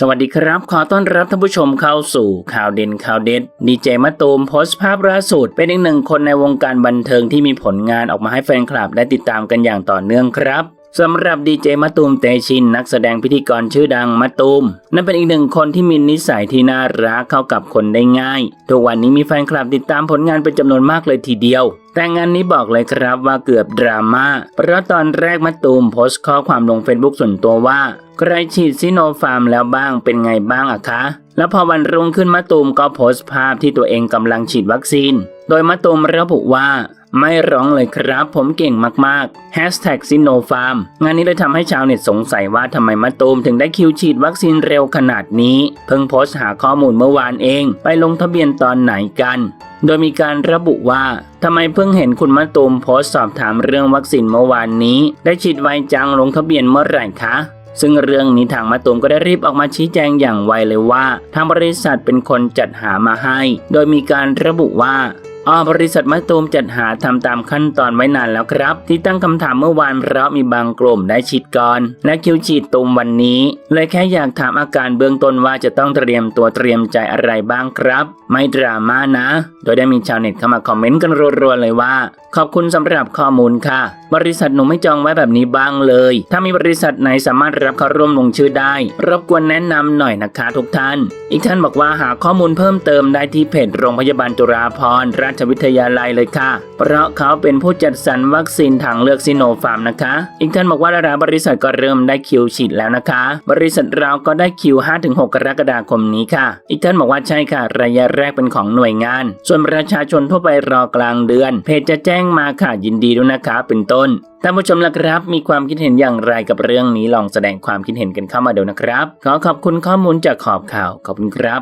สวัสดีครับ ขอต้อนรับท่านผู้ชมเข้าสู่ข่าวเด่นข่าวเด็ดดีเจมะตูมโพสต์ภาพล่าสุด เป็นอีกหนึ่งคนในวงการบันเทิงที่มีผลงานออกมาให้แฟนคลับได้ติดตามกันอย่างต่อเนื่องครับ สำหรับดีเจมะตูมเตชิน นักแสดงพิธีกรชื่อดังมะตูม นั่นเป็นอีกหนึ่งคนที่มีนิสัยที่น่ารักเข้ากับคนได้ง่าย ทุกวันนี้มีแฟนคลับติดตามผลงานเป็นจำนวนมากเลยทีเดียว แต่งานนี้บอกเลยครับว่าเกือบดราม่าเพราะตอนแรกมะตูมโพสต์ข้อความลงเฟซบุ๊กส่วนตัวว่า ใครฉีดซิโนฟาร์มแล้วบ้างเป็นไงบ้างอะคะ แล้วพอวันรุ่งขึ้นมะตูมก็โพสต์ภาพที่ตัวเองกำลังฉีดวัคซีน โดยมะตูมระบุว่า ไม่ร้องเลยครับ ผมเก่งมากๆ Hashtag ซิโนฟาร์มงานนี้เลยทำให้ชาวเน็ตสงสัยว่าทำไมมะตูมถึงได้คิวฉีดวัคซีนเร็วขนาดนี้ เพิ่งโพสต์หาข้อมูลเมื่อวานเอง ไปลงทะเบียนตอนไหนกัน โดยมีการระบุว่าทำไมเพิ่งเห็นคุณมะตูมโพสต์สอบถามเรื่องวัคซีนเมื่อวานนี้ ได้ฉีดไวจังลงทะเบียนเมื่อไหร่คะซึ่งเรื่องนี้ทางมะตูมก็ได้รีบออกมาชี้แจงอย่างไวเลยว่า ทางบริษัทเป็นคนจัดหามาให้ โดยมีการระบุว่า บริษัทมะตูมจัดหาทำตามขั้นตอนไว้นานแล้วครับ ที่ตั้งคำถามเมื่อวานเพราะมีบางกลุ่มได้ฉีดก่อน และคิวฉีดตูมวันนี้เลยแค่อยากถามอาการเบื้องต้นว่าจะต้องเตรียมตัวเตรียมใจอะไรบ้างครับ ไม่ดราม่านะ โดยได้มีชาวเน็ตเข้ามาคอมเมนต์กันรัวๆเลยว่า ขอบคุณสำหรับข้อมูลค่ะบริษัทหนูไม่จองไว้แบบนี้บ้างเลย ถ้ามีบริษัทไหนสามารถรับเข้าร่วมลงชื่อได้ รบกวนแนะนำหน่อยนะคะทุกท่าน อีกท่านบอกว่าหาข้อมูลเพิ่มเติมได้ที่เพจโรงพยาบาลจุฬาภรณราชวิทยาลัยเลยค่ะ เพราะเขาเป็นผู้จัดสรรวัคซีนทางเลือกซิโนฟาร์มนะคะ อีกท่านบอกว่าดาราบริษัทก็เริ่มได้คิวฉีดแล้วนะคะ บริษัทเราก็ได้คิว 5-6 กรกฎาคมนี้ค่ะ อีกท่านบอกว่าใช่ค่ะ ระยะแรกเป็นของหน่วยงาน ส่วนประชาชนทั่วไปรอกลางเดือน เพจจะแจ้งมาค่ะยินดีด้วยนะคะเป็นต้นท่านผู้ชมละครับ มีความคิดเห็นอย่างไรกับเรื่องนี้ลองแสดงความคิดเห็นกันเข้ามาเดี๋ยวนะครับ ขอขอบคุณข้อมูลจากขอบข่าว ขอบคุณครับ